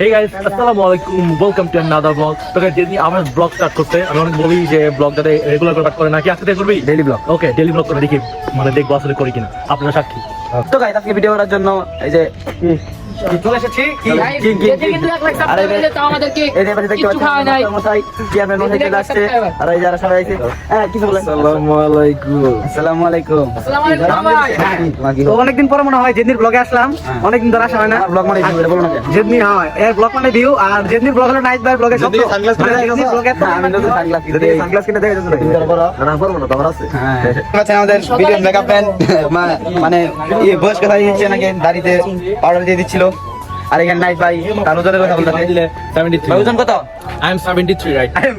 Hey guys আসসালামু আলাইকুম welcome to another vlog তো গাইস যেদিন আমার ব্লগ স্টার্ট করতে আমি অনেক বলি যে ব্লগটা রেগুলার করে করে নাকি আজকে করবি? Daily vlog okay daily vlog করে দেখি মানে দেখব আসলে করি কিনা। আপনারা সাক্ষী। তো গাইস আজকে ভিডিও করার জন্য এই যে চলে এসেছি? কি? Guys, কি কি যেতে কিন্তু এক লাখ আরে সাবস্ক্রাইব হলে তাও আমাদেরকে এই যে পাশে দেখতে কিচ্ছু খাওয়া নাই। চেয়ারম্যান মশাই চলে আসছে? আর এই যারা সবাই আছে হ্যাঁ কিছু বলেন। আসসালামু আলাইকুম। আসসালামু আলাইকুম। আসসালামু আলাইকুম অনেকদিন পরে মনে হয় যেদিন ব্লগে আসলাম। অনেকদিন ধরে আসা হয় না। ব্লগ মানে ভিউ বলো না যেদিন হয়। এর ব্লগ মানে ভিউ আর যেদিন ব্লগ হলো নাইট বাই ব্লগে সব যেদিন কিনে দেখেছ? ব্লগে আমি নতুন সানগ্লাস কিনে সানগ্লাস কিনে দেখেছ না পারব না তোমার আছে আচ্ছা আমাদের ভিডিও মেকআপ ম্যান মানে এই বয়স কথা হচ্ছে নাকি দাড়িতে পাউডার দিয়ে দিচ্ছিল। আর এখানে নাইট ভাই তার ওজনের কথা বলতে ভাই ওজন কত? I am 73 right I am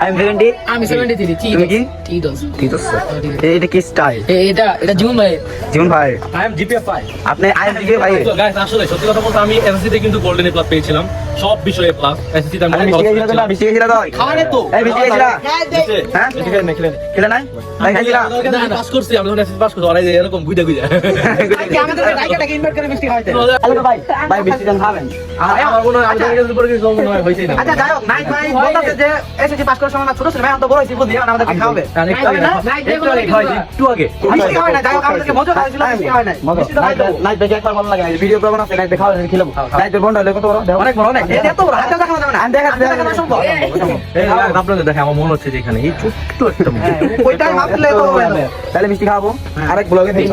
I am seventy আমি 73 ঠিক তুমি ঠিক আছে ঠিক আছে এটা কি স্টাইল এটা এটা জীবন ভাই। জীবন ভাই। আই এম জিপিএ 5 আপনি আই এম দিকে ভাই গাইস আসলে সত্যি কথা বলতে আমি এসএসসি তে কিন্তু গোল্ডেন প্লাস পেয়েছিলাম। সব বিষয়ে প্লাস এসএসসি তে আমি আরে অনেক মিষ্টি ভালো ছিল না মিষ্টি খেয়েছিল তো? খাওয়ারে তো। এই মিষ্টি খেয়েছিল? হ্যাঁ? খেলে না খেলে খেলে নাই। ভাই খাইছিল পাস করছি আমি এসএসসি পাস করছি আরে এরকম গুইদা গুইদা হ্যালো ভাই ভাই মিষ্টি জান খাবেন আমার মনে হয় আমি জানি যে উপরে কিছু মনে হয় হইছেই না। আচ্ছা যাই হোক নাইট ভাই বলতেছে যে এসএসসি পাস করার সময় ছোট ছিল ভাই আমি বড় হইছি বুঝি আমাদের খাওয়াবে। আর একটু আগে না, একটু আগে খাওয়াইছি, একটু আগে। মিষ্টি খাওয়াই না যাই হোক আমাদেরকে মজা খাওয়াইছিল মিষ্টি খাওয়াই নাই। মিষ্টি তো খাওয়াই দাও। নাইট ভাই একবার ভালো লাগে ভিডিও করব না নাইট খাওয়া খেলাম নাইট বন্ধ হলে কত বড়? অনেক বড় অনেক। এত বড় হাতে দেখানো যাবে না। আমি দেখা দেখা সম্ভব। এই আপনাদের দেখে আমার মনে হচ্ছে যে এখানে এই ছোট্ট একটা ওইটাই ভাবলে তো তাহলে মিষ্টি খাব আরেক ব্লগে দিই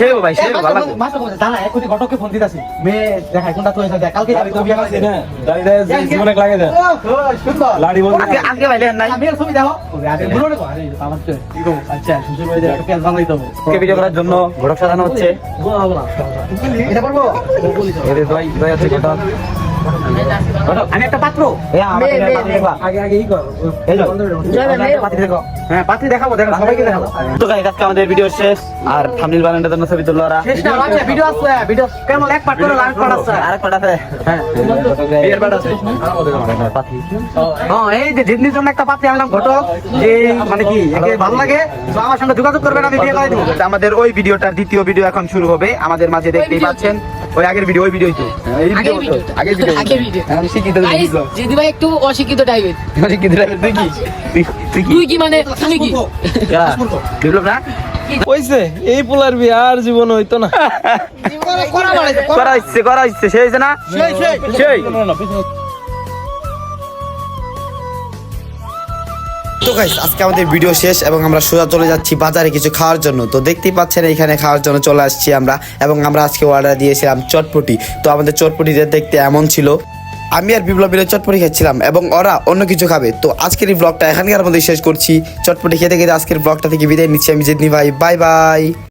সেও ভাই সেও ভালো। আজকে আজকে ভাই লেন নাই। কে ভিডিও করার জন্য ঘটক সাজানো হচ্ছে। এই যে দই দই আছে ঘটক, আমি একটা পাত্র। হ্যাঁ পাত্রী দেখাবো দেখো সবাইকে দেখাবো। তো গাইস আজকে আমাদের ভিডিও শেষ। আর থাম্বনেল বানানোর জন্য ছবি তুললো ওরা। আরেক পাট আছে। হ্যাঁ। বিয়ের পাট আছে। হ্যাঁ এই যে জন্য একটা পাত্রী আনলাম ঘটক। যে মানে কি একে ভালো লাগে তো আমার সঙ্গে যোগাযোগ করবেন আমি বিয়ে করে দিব। আমাদের ওই ভিডিওটার দ্বিতীয় ভিডিও এখন শুরু হবে। আমাদের মাঝে দেখতেই পাচ্ছেন। ওই আগের ভিডিও ওই ভিডিও তো এই আগের ভিডিও? আগের ভিডিও আগের? আমি শিখিত যদি ভাই একটু অশিক্ষিত টাইপের তুই কি? তুই- কি তুই কি? মানে তুমি কি? বিপ্লব না? কইছে এই পোলার বিয়ে আর জীবন হইতো না। করা হচ্ছে করা হচ্ছে সে হয়েছে না? সেই তো গাইস আজকে আমাদের ভিডিও শেষ এবং আমরা সোজা চলে যাচ্ছি বাজারে কিছু খাওয়ার জন্য। তো দেখতেই পাচ্ছেন, এখানে খাওয়ার জন্য চলে আসছি আমরা এবং আমরা আজকে অর্ডার দিয়েছিলাম চটপটি। তো আমাদের চটপটিতে দেখতে এমন ছিল, আমি আর বিপ্লব মিলে চটপটি খাচ্ছিলাম এবং ওরা অন্য কিছু খাবে। তো আজকের এই ব্লগটা এখানকার মধ্যে শেষ করছি। চটপটি খেতে খেতে আজকের ব্লগটা থেকে বিদায় নিচ্ছি আমি জিতনি ভাই। Bye bye